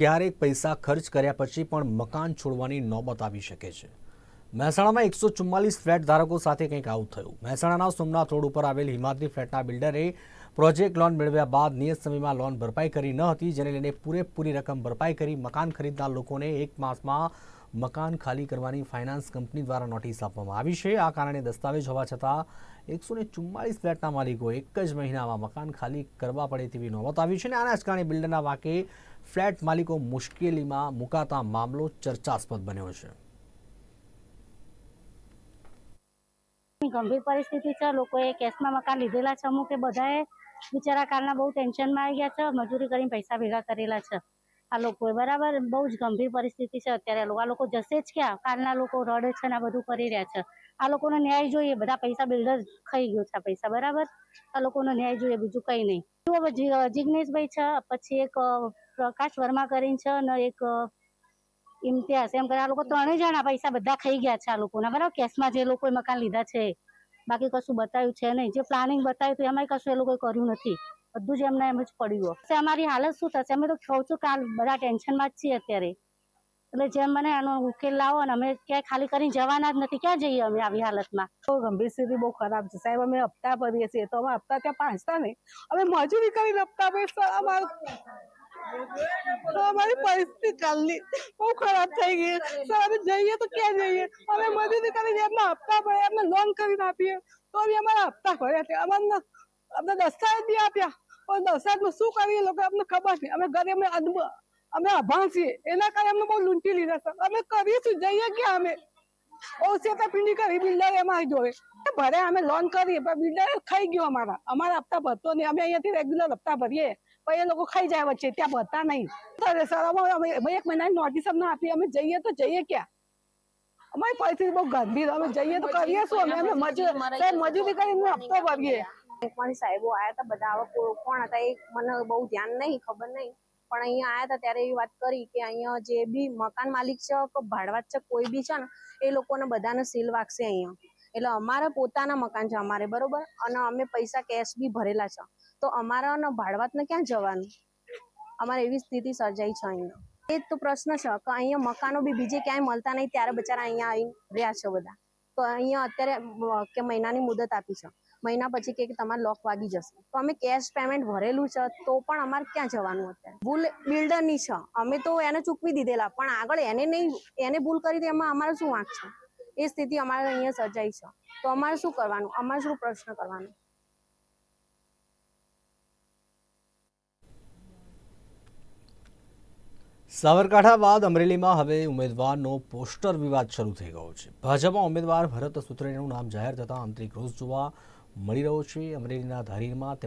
ક્યારેક પૈસા ખર્ચ કર્યા પછી પણ મકાન છોડવાની નોબત આવી શકે છે. મહેસાણામાં એકસો ચુમ્માલીસ ફ્લેટ ધારકો સાથે કંઈક આવું થયું. મહેસાણાના સોમનાથ રોડ ઉપર આવેલ હિમાદ્રી ફ્લેટના બિલ્ડરે પ્રોજેક્ટ લોન મેળવ્યા બાદ નિયત સમયમાં લોન ભરપાઈ કરી ન હતી, જેને લઈને પૂરેપૂરી રકમ ભરપાઈ કરી મકાન ખરીદનાર લોકોને એક માસમાં મકાન ખાલી કરવાની ફાઇનાન્સ કંપની દ્વારા નોટિસ આપવામાં આવી છે. આ કારણે દસ્તાવેજ હોવા છતાં એકસો ને ચુમ્માળીસ ફ્લેટના માલિકો એક જ મહિનામાં મકાન ખાલી કરવા પડે તેવી નોબત આવી છે અને આના જ કારણે બિલ્ડરના વાકે ફ્લેટ માલિકો મુશ્કેલીમાં મુકાતા મામલો ચર્ચાસ્પદ બન્યો છે. ગંભીર પરિસ્થિતિ છે. લોકોએ કેશમાં મકાન લીધેલા છે. અમુક બધાએ બિચારા કાલના બહુ ટેન્શનમાં આવી ગયા છે. મજૂરી કરીને પૈસા ભેગા કરેલા છે. આ લોકોએ બરાબર બહુ જ ગંભીર પરિસ્થિતિ છે. અત્યારે આ લોકો જશે જ ક્યાં? કાલના લોકો રડે છે ને આ બધું કરી રહ્યા છે. આ લોકોને ન્યાય જોઈએ. બધા પૈસા બિલ્ડર ખાઈ ગયો છે પૈસા. બરાબર? આ લોકોનો ન્યાય જોઈએ. બીજું કંઈ નહીં. જિગ્નેશભાઈ છે, પછી એક પ્રકાશ વર્મા કરીને છે અને એક ઇમ્તિયાઝ. એમ કરે આ લોકો ત્રણેય જણા પૈસા બધા ખાઈ ગયા છે આ લોકોના. બરાબર? કેશમાં જે લોકોએ મકાન લીધા છે. બાકી કશું બતાવ્યું છે નહીં. જે પ્લાનિંગ બતાવ્યું હતું એમાંય કશું એ લોકોએ કર્યું નથી. બધું જ એમને એમ જ પડ્યું અમારી હાલત શું થશે? અમે તો કહું છું કાલ બધા ટેન્શનમાં જ છીએ અત્યારે. એટલે જેમ મને આનો ઉકેલ લાવો ને અમે ક્યાંય ખાલી કરીને જવાના જ નથી. ક્યાં જઈએ અમે આવી હાલતમાં? બહુ ગંભીર સ્થિતિ, બહુ ખરાબ છે. સાહેબ, અમે હપ્તા ભરીએ છીએ. તો અમે હપ્તા ત્યાં પાંચતા નહીં? અમે મજૂરી કરીને હપ્તા ભરીએ અમારું તો અમારી પરિસ્થિતિ કાલની બહુ ખરાબ થઈ ગઈ અમે જઈએ તો ક્યાં જઈએ? અમે મજૂરી કરીને હપ્તા ભર્યા એમને લોન કરીને આપીએ. તો બી અમારા હપ્તા ભર્યા છે. અમારે અમને દસ્તાવેજ બી આપ્યા. પણ દસ્તાવેજમાં શું કરીએ લોકો અમને ખબર નહીં અમે ઘરે અમે અમે અભાણ છીએ. એના કારણે અમને બહુ લૂંટી લીધા સર અમે કરીશું જઈએ ક્યાં અમે? ઓ છેતરપિંડી કરી બિલ્ડર એમાં જોડે. ભરે અમે લોન કરીએ પણ બિલ્ડર ખાઈ ગયો અમારા. અમારા હપ્તા ભરતો નહીં. અમે અહીંયાથી રેગ્યુલર હપ્તા ભરીએ. પણ એ લોકો ખાઈ જાય વચ્ચે. ત્યાં ભરતા નહીં. અરે સર અમે એક મહિનાની નોટિસ અમને આપી અમે જઈએ તો જઈએ ક્યાં? અમારી પરિસ્થિતિ બહુ ગંભીર. અમે જઈએ તો કરીએ શું? અમે મજૂરી કરીને હપ્તો ભરીએ. બેંકમાંથી સાહેબો આવ્યા હતા બધા આવા કોણ હતા એ મને બહુ ધ્યાન નહીં, ખબર નહીં. પણ અહીંયા આવ્યા હતા ત્યારે એ વાત કરી કે અહીંયા જે બી મકાન માલિક છે કે ભાડવાત છે, કોઈ બી છે ને, એ લોકોને બધાને સીલ વાગશે અહીંયા. એટલે અમારા પોતાના મકાન છે અમારે, બરોબર? અને અમે પૈસા કેશ બી ભરેલા છે. તો અમારા ભાડવાતને ક્યાં જવાનું? અમારે એવી સ્થિતિ સર્જાઈ છે અહીંયા. એ તો પ્રશ્ન છે કે અહીંયા મકાનો બી બીજે ક્યાંય મળતા નહીં, ત્યારે બચારા અહીંયા આવી રહ્યા છે બધા. તો અહીંયા અત્યારે કે મહિનાની મુદત આપી છે. મહિના પછી કે તમારે લોક વાગી જશે. તો અમે કેશ પેમેન્ટ ભરેલું છે, તો પણ અમારે ક્યાં જવાનું અત્યારે? ભૂલ બિલ્ડરની છે. અમે તો એને ચૂકવી દીધેલા, પણ આગળ એને નહીં, એને ભૂલ કરી હતી એમાં અમારે શું વાંક છે? એ સ્થિતિ અમારે અહીંયા સર્જાઈ છે. તો અમારે શું કરવાનું? અમારે શું પ્રશ્ન કરવાનો? સાબરકાંઠા બાદ અમરેલીમાં હવે ઉમેદવારનો પોસ્ટર વિવાદ શરૂ થઈ ગયો છે. ભાજપમાં ઉમેદવાર ભરત સુત્રેનું નામ જાહેર થતાં આંતરિક રોષ જોવા મળી રહ્યો છે. અમરેલીના ધારીમાં